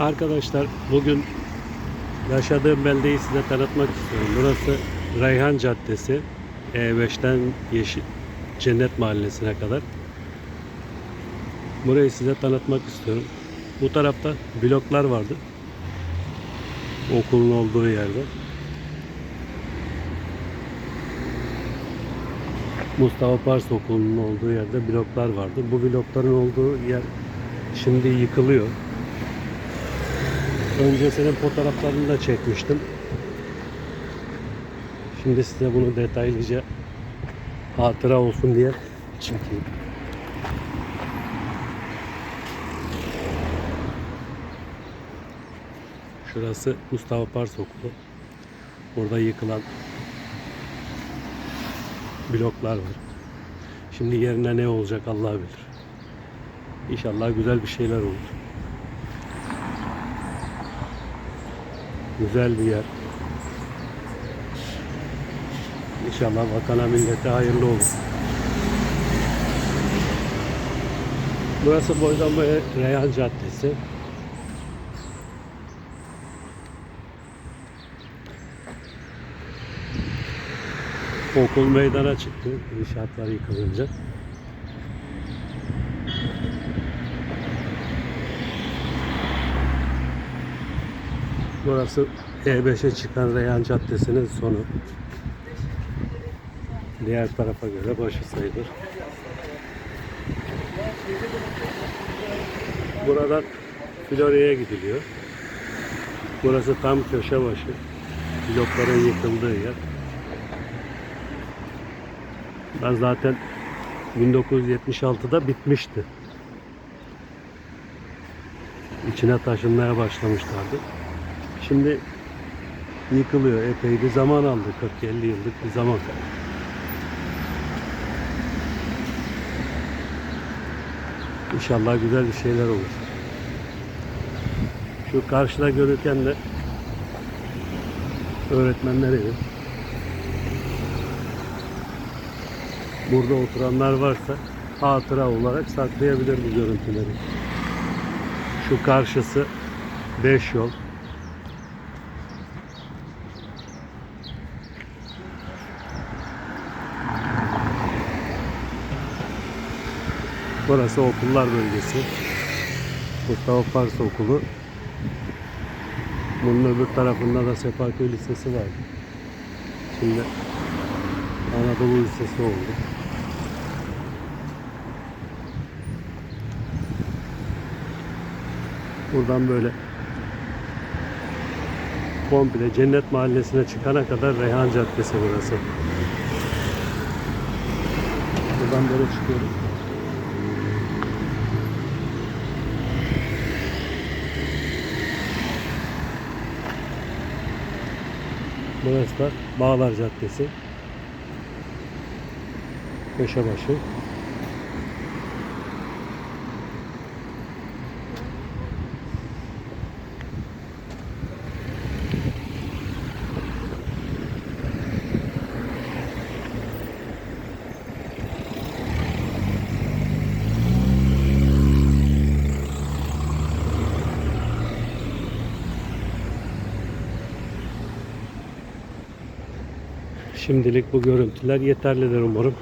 Arkadaşlar bugün yaşadığım beldeyi size tanıtmak istiyorum. Burası Reyhan Caddesi. E5'ten Yeşil Cennet Mahallesi'ne kadar. Burayı size tanıtmak istiyorum. Bu tarafta bloklar vardı. Okulun olduğu yerde. Mustafa Pars Okulu'nun olduğu yerde bloklar vardı. Bu blokların olduğu yer şimdi yıkılıyor. Öncesinin fotoğraflarını da çekmiştim. Şimdi size bunu detaylıca hatıra olsun diye çekeyim. Şurası Mustafa Pars Okulu. Burada yıkılan bloklar var. Şimdi yerine ne olacak Allah bilir. İnşallah güzel bir şeyler olur. Güzel bir yer. İnşallah vatana millete hayırlı olur. Burası boydan boya Reyhan Caddesi. Okul meydana çıktı. İnşaatlar yıkılınca. Burası E5'e çıkan Reyhan Caddesi'nin sonu. Diğer tarafa göre başı sayılır. Buradan Florya'ya gidiliyor. Burası tam köşe başı. Blokların yıkıldığı yer. Ben zaten 1976'da bitmişti. İçine taşınmaya başlamışlardı. Şimdi yıkılıyor. Epey bir zaman aldı. 40-50 yıllık bir zaman. İnşallah güzel bir şeyler olur. Şu karşıda görürken de öğretmenler evi. Burada oturanlar varsa hatıra olarak saklayabilir bu görüntüleri. Şu karşısı 5 yol. Burası okullar bölgesi. Mustafa Pars Okulu. Bunun öbür tarafında da Sefaköy Lisesi var. Şimdi Anadolu Lisesi oldu. Buradan böyle komple Cennet Mahallesi'ne çıkana kadar Reyhan Caddesi burası. Buradan böyle çıkıyoruz. Burası da Bağlar Caddesi. Köşe Şimdilik bu görüntüler yeterlidir umarım.